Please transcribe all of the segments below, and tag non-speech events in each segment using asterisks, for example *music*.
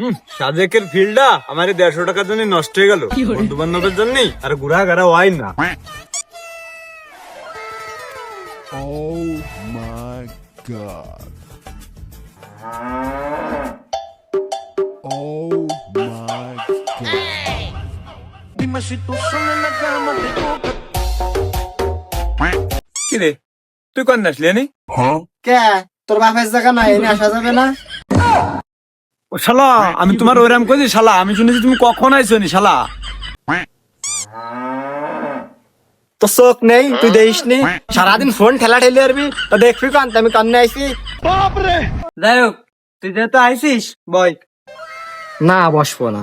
হুম সাজেকের ফিল্ডটা আমার দেড়শো টাকার জন্য নষ্ট হয়ে গেল। বন্ধু বান্ধবের জন্যই। আর ঘুরা ঘাড়া হয় না। Oh. Oh তুই কোন আসলি? কে? তোর বাপের জায়গা নাই আসা যাবে না? ও শালা আমি তোমার ওইরাম কইছি শালা আমি শুনেছি তুমি কখন আইছো নি শালা। তো চোখ নেই তুই দেখিস নি সারাদিন ফোন ঠেলা ঠেলে আরবি তো দেখবি কান আমি কান্নে আইছি। যাই হোক তুই যেহেতু আইসিস বই না বসবো না।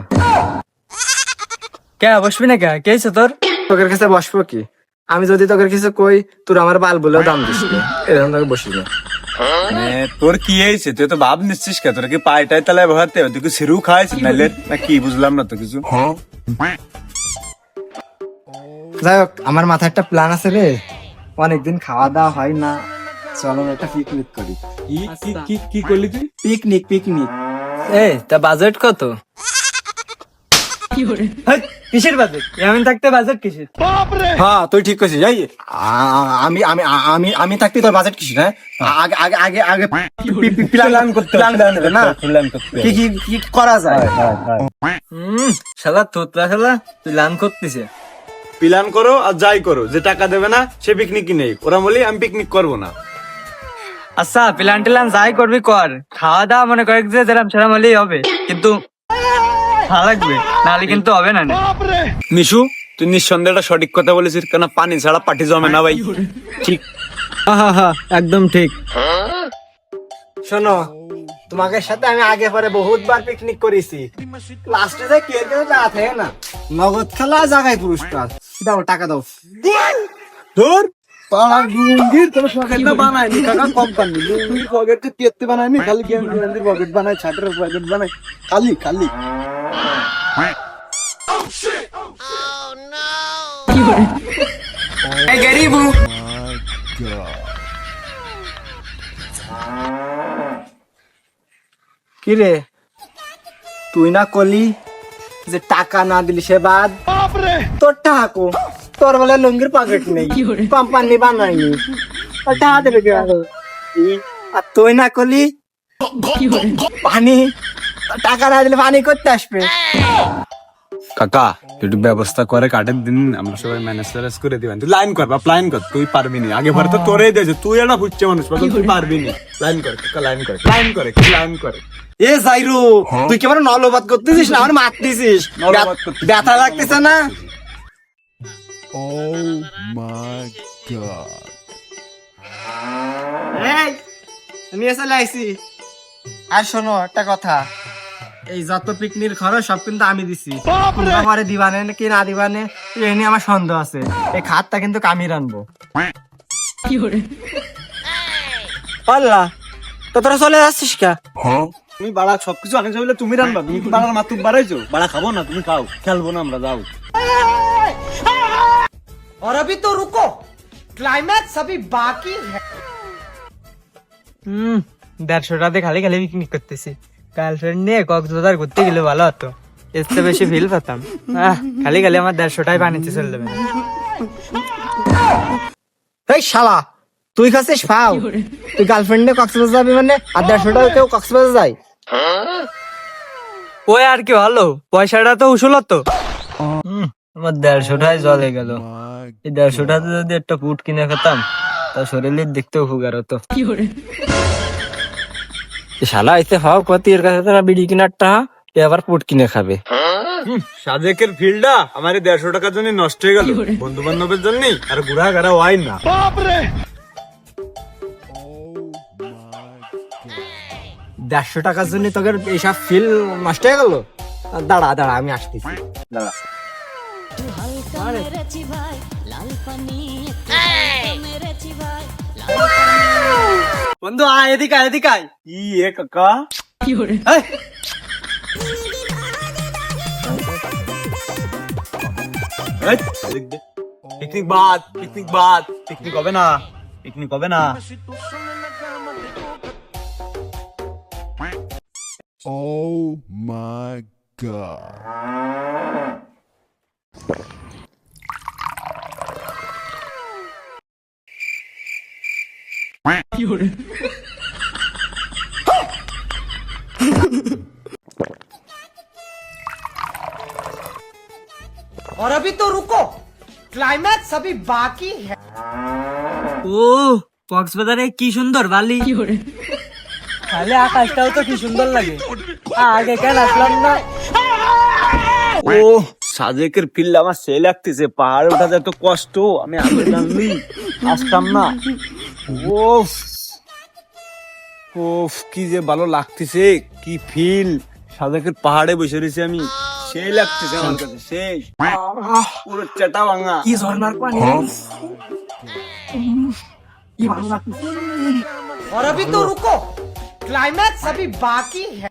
কে বসবি না কে? কে হয়েছে তোর? তোকের কাছে বসবো কি? আমি যদি তোকের কাছে কই তোর আমার বাল বলেও দাম দিস এরকম তোকে বসিস না তোর কি হয়েছে? তুই তো ভাব নিচ্ছিস কে? তোর কি তালায় ভরাতে তুই কি সিরু নাইলে না কি বুঝলাম না তো কিছু। যাই হোক আমার মাথায় একটা প্ল্যান আছে রে। অনেকদিন খাওয়া দাওয়া হয় না। চলো একটা পিকনিক করি। কি কি কি কি করলি তুই? পিকনিক পিকনিক এ তা বাজেট কত? কিসের বাজেট এমন থাকতে বাজেট কিসের? হ্যাঁ তুই ঠিক আ- আমি আমি আমি আমি থাকতে তোর বাজেট কিছু না আগে আগে আগে আগে প্ল্যান করতে প্ল্যান না প্ল্যান করতে কি কি কি করা যায়? হুম শালা তোতলা শালা করতেছে। প্ল্যান করো আর যাই করো যে টাকা দেবে না সে পিকনিকই নেই। ওরা বলি আমি পিকনিক করব না। আচ্ছা প্ল্যান টিলান যাই করবি কর। খাওয়া দাওয়া মনে করে যে যেরাম সেরাম হলেই হবে। কিন্তু ভালো লাগবে নাহলে কিন্তু হবে না মিশু তুই নিঃসন্দেহে একটা সঠিক কথা বলেছিস কেন পানি ছাড়া পাটি জমে না ভাই? ঠিক। একদম ঠিক। শোনো তোমাকে সাথে আমি আগে পরে বহুতবার পিকনিক করেছি। লাস্টে যে কে কেউ থাকে না নগদ খেলা জায়গায় পুরস্কার। দাও টাকা দাও। তোর পাড়া লুঙ্গির কোনো পকেট না বানায়নি কাকা কোম্পানি লুঙ্গির পকেট তো তেতে বানায়নি খালি গেমের পকেট বানায় ছাটের পকেট বানায়। খালি খালি। My god. কি রে তুই না কলি যে টাকা না দিলি সে বাদ? তোর টাকা তোর বলে লুঙ্গির পকেট নেই। কোম্পানি বানায়নি। আর টাকা দেবে আর তুই না কলি পানি। টাকা না দিলে পানি করতে আসবে। কাকা একটু ব্যবস্থা করে কাটের দিন আমরা সবাই ম্যানেজ ট্যানেজ করে দিবেন। তুই লাইন কর বা প্ল্যান কর তুই পারবি নি। আগে পরে তো তোরেই দিয়েছে তুই একটা ফুটছে মানুষ তুই পারবি নি। লাইন কর কাকা লাইন করে লাইন করে কি লাইন করে। এ জাইরু তুই কেমন নলবাদ করতেছিস না? আমার মারতেছিস? ব্যথা লাগতেছে না? Oh my god. এই আমি এসে লাইছি আর শোনো একটা কথা। এই যত পিকনিক খরচ সব কিন্তু আমি দিছি। দিবানে কি না দিবানে? এই নিয়ে আমার সন্দেহ আছে। এই খাতটা কিন্তু আমি রানবো। পাল্লা তো তোরা চলে যাচ্ছিস কা? তুমি বাড়া সবকিছু আগে বলে তুমি রান্না। তুমি কি বাড়ার মাতুক বাড়াইছো? বাড়া খাব না তুমি খাও। খেলব না আমরা যাও। और अभी तो रुको क्लाइमैक्स अभी बाकी है হুম দেড়শো টাকাতে খালি খালি পিকনিক করতেছি গার্লফ্রেন্ড নিয়ে কক্সবাজার ঘুরতে গেলে ভালো হতো এর চেয়ে বেশি ফিল পেতাম আহ, খালি খালি আমার দেড়শোটাই পানিতে চলে যাবে এই শালা তুই খাচ্ছিস ফাও তুই গার্লফ্রেন্ড নিয়ে কক্সবাজার যাবি মানে আর দেড়শো টাকা কেউ কক্সবাজার যায় ওই আর কি ভালো পয়সাটা তো উসুল তো হুম, আমার দেড়শোটাই জলে গেল। এই দেড়শোটাতে যদি একটা পুট কিনে খেতাম তা শরীরের দেখতেও উপকার হতো। শালা এসে হাও কত এর কাছে তারা বিড়ি কিনার টাকা? আবার পুট কিনে খাবে। সাজেকের ফিল্ডটা আমার দেড়শো টাকার জন্য নষ্ট হয়ে গেল। বন্ধু বান্ধবের জন্যই আর ঘুরা ঘাড়া হয় না। দেড়শো টাকার জন্য তোকে এইসব ফিল নষ্ট হয়ে গেল? দাঁড়া দাঁড়া আমি আসতেছি। দাঁড়া। হালকা মেরেছি ভাই লাল পানি একটু হালকা মেরেছি ভাই লাল বন্ধু আয় এদিকে আয় এদিকে আয় কি এ কাকা এই, পিকনিক বাদ পিকনিক বাদ পিকনিক হবে না পিকনিক হবে না Oh my god. *laughs* और अभी तो रुको क्लाइमैक्स अभी बाकी है ও কক্সবাজারে কি সুন্দর বালি তাহলে আকাশটাও তো কি সুন্দর লাগে আগে কেন আসলাম না ও সাজেকের ফিল আমার সে লাগতেছে পাহাড়ে ওঠাতে এত কষ্ট আমি আগে জানলি আসতাম না ওফ ওফ কি যে ভালো লাগতেছে কি ফিল সাজেকের পাহাড়ে বসে রয়েছি আমি সেই লাগতেছে আমার কাছে সেই আহ, পুরো চেটা ভাঙা কি ঝর্ণার পানি কি ভালো লাগছে और अभी तो रुको क्लाइमैक्स अभी बाकी है